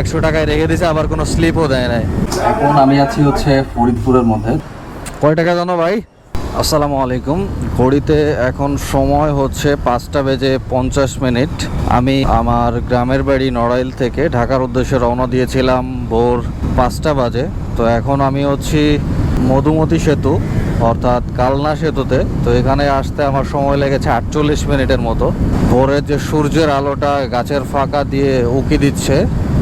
একশো টাকায় রেখে দিছে আবার কোনো স্লিপও দেয় নাই। এখন আমি আছি হচ্ছে ফরিদপুরের মধ্যে। কয় টাকা জানো ভাই? আসসালামু আলাইকুম। ঘড়িতে এখন সময় হচ্ছে পাঁচটা বেজে পঞ্চাশ মিনিট। আমি আমার গ্রামের বাড়ি নড়াইল থেকে ঢাকার উদ্দেশ্যে রওনা দিয়েছিলাম ভোর পাঁচটা বাজে। তো এখন আমি হচ্ছি মধুমতি সেতু অর্থাৎ কালনা সেতুতে। তো এখানে আসতে আমার সময় লেগেছে আটচল্লিশ মিনিটের মতো। ভোরের যে সূর্যের আলোটা গাছের ফাঁকা দিয়ে উকি দিচ্ছে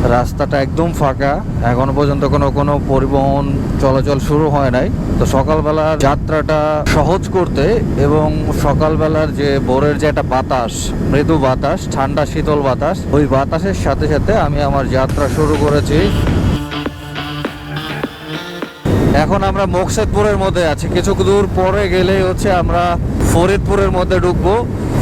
রাস্তাটা একদম ফাঁকা। এখনও পর্যন্ত কোনো কোনো পরিবহন চলাচল শুরু হয় নাই। তো সকালবেলার যাত্রাটা সহজ করতে এবং সকালবেলার যে ভোরের যে একটা বাতাস, মৃদু বাতাস, ঠান্ডা শীতল বাতাস, ওই বাতাসের সাথে সাথে আমি আমার যাত্রা শুরু করেছি। এখন আমরা মোকসেদপুরের মধ্যে আছি। কিছু দূর পরে গেলেই হচ্ছে আমরা ফরিদপুরের মধ্যে ঢুকবো।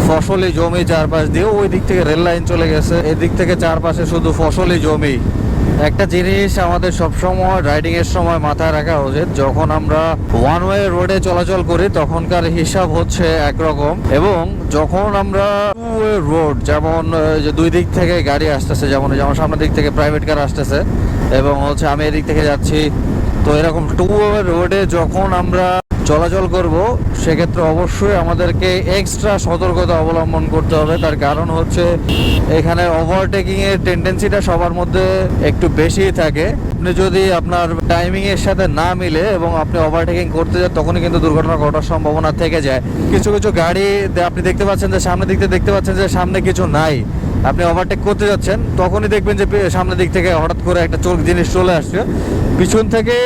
ফসলি জমি চারপাশ দিয়ে ওই দিক থেকে রেল লাইন চলে গেছে। এদিক থেকে চারপাশে শুধু ফসলি জমি। একটা জিনিস আমাদের সবসময় রাইডিং এর সময় মাথায় রাখা উচিত, যখন আমরা ওয়ান ওয়ে রোডে চলাচল করি, তখনকার হিসাব হচ্ছে একরকম এবং যখন আমরা রোড যেমন যে দুই দিক থেকে গাড়ি আসতেছে, যেমন যেমন সামনের দিক থেকে প্রাইভেট কার আসতেছে এবং হচ্ছে আমি এদিক থেকে যাচ্ছি, তো এরকম টু ওয়ে রোডে যখন আমরা চলাচল করব, সেক্ষেত্রে অবশ্যই আমাদেরকে এক্সট্রা সতর্কতা অবলম্বন করতে হবে। তার কারণ হচ্ছে, এখানে ওভারটেকিং এর টেন্ডেন্সিটা সবার মধ্যে একটু বেশিই থাকে। আপনি যদি আপনার টাইমিং এর সাথে না মিলে এবং আপনি ওভারটেকিং করতে যান, তখনই কিন্তু দুর্ঘটনা ঘটার সম্ভাবনা থেকে যায়। কিছু কিছু গাড়ি আপনি দেখতে পাচ্ছেন যে সামনের দিক থেকে দেখতে পাচ্ছেন যে সামনে কিছু নাই। আপনি ওভারটেক করতে যাচ্ছেন, তখনই দেখবেন যে সামনের দিক থেকে হঠাৎ করে একটা চোখ জিনিস চলে আসছে। পিছন থেকে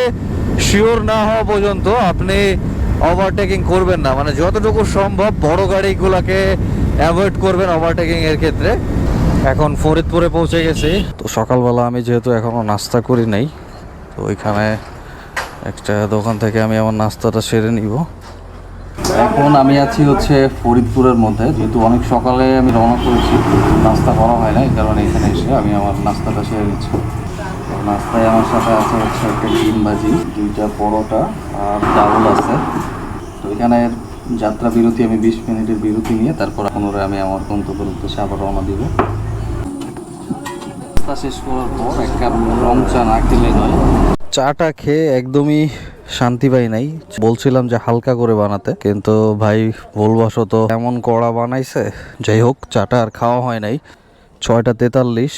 শিওর না হওয়া পর্যন্ত আপনি ওভারটেকিং করবেন না। মানে যতটুকু সম্ভব বড় গাড়িগুলোকে অ্যাভয়েড করবেন ওভারটেকিং এর ক্ষেত্রে। এখন ফরিদপুরে পৌঁছে গেছি। তো সকালবেলা আমি যেহেতু এখনও নাস্তা করি নাই, তো ওইখানে একটা দোকান থেকে আমি আমার নাস্তাটা সেরে নিব। এখন আমি আছি হচ্ছে ফরিদপুরের মধ্যে। যেহেতু অনেক সকালে আমি রওনা করেছি, নাস্তা করা হয় না এই কারণে এখানে এসে আমি আমার নাস্তাটা সেরে নিচ্ছি। নাস্তায় আমার সাথে আছে হচ্ছে একটা ডিম ভাজি দুইটা পরোটা আর ডাউল আছে। তো এখানে যাত্রা বিরতি, আমি বিশ মিনিটের বিরতি নিয়ে তারপর পুনরায় আমি আমার গন্তব্যের উদ্দেশ্যে আবার রওনা দিব। শেষ করার পর এক কাপ রং চা না খেলে নয়। চাটা খেয়ে একদমই শান্তি পাই নাই। বলছিলাম যে হালকা করে বানাতে, কিন্তু ভাই ভুলবশত এমন কড়া বানাইছে। যাই হোক, চাটা আর খাওয়া হয় নাই। ছয়টা তেতাল্লিশ।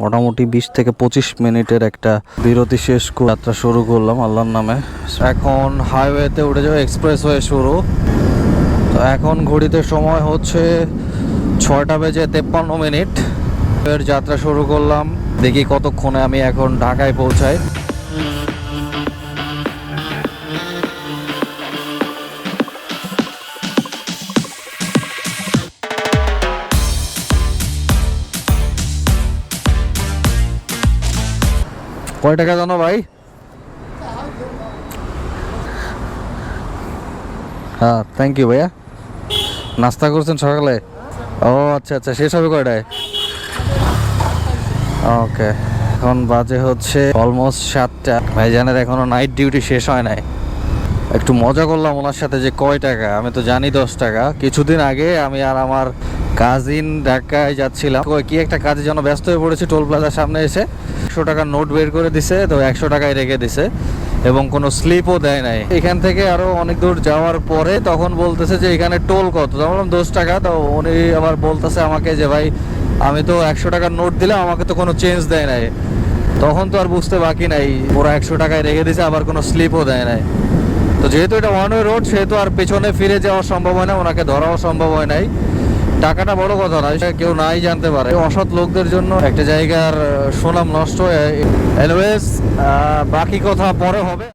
মোটামুটি বিশ থেকে পঁচিশ মিনিটের একটা বিরতি শেষ করে যাত্রা শুরু করলাম আল্লাহর নামে। এখন হাইওয়েতে উঠে যাবে এক্সপ্রেস হয়ে শুরু। তো এখন ঘড়িতে সময় হচ্ছে ছয়টা বেজে তেপ্পান্ন মিনিট। এর যাত্রা শুরু করলাম। দেখি কতক্ষণে আমি এখন ঢাকায় পৌঁছাই। কয় টাকা জানো ভাই? হ্যাঁ থ্যাংক ইউ ভাইয়া। নাস্তা করছেন সকালে? ও আচ্ছা আচ্ছা শেষ হবে কয়টায়? ওকে এখন বাজে হচ্ছে অলমোস্ট সাতটা। ভাইজানের এখনও নাইট ডিউটি শেষ হয় নাই। একটু মজা করলাম ওনার সাথে যে কয় টাকা? আমি তো জানি দশ টাকা। কিছুদিন আগে আমি আর আমার কাজিন ঢাকায় যাচ্ছিলাম। কি একটা কাজে যেন ব্যস্ত হয়ে পড়েছি টোল প্লাজার সামনে এসে। একশো টাকার নোট বের করে দিছে, তো একশো টাকায় রেখে দিছে এবং কোনো স্লিপও দেয় নাই। এখান থেকে আরও অনেক দূর যাওয়ার পরে তখন বলতেছে যে এখানে টোল কত? তো বললাম, দশ টাকা। তো উনি আবার বলতেছে আমাকে যে, ভাই, আমি তো একশো টাকার নোট দিলাম, আমাকে তো কোনো চেঞ্জ দেয় নাই। তখন তো আর বুঝতে বাকি নাই, ওরা একশো টাকায় রেখে দিছে, আবার কোনো স্লিপও দেয় নাই। তো যেহেতু এটা ওয়ান ওয়ে রোড সেহেতু আর পেছনে ফিরে যাওয়া সম্ভব হয় না ওনাকে ধরাও সম্ভব হয় নাই। টাকাটা বড় কথা নয় কেউ নাই জানতে পারে। অসৎ লোকদের জন্য একটা জায়গার সুনাম নষ্ট হয়ে বাকি কথা পরে হবে।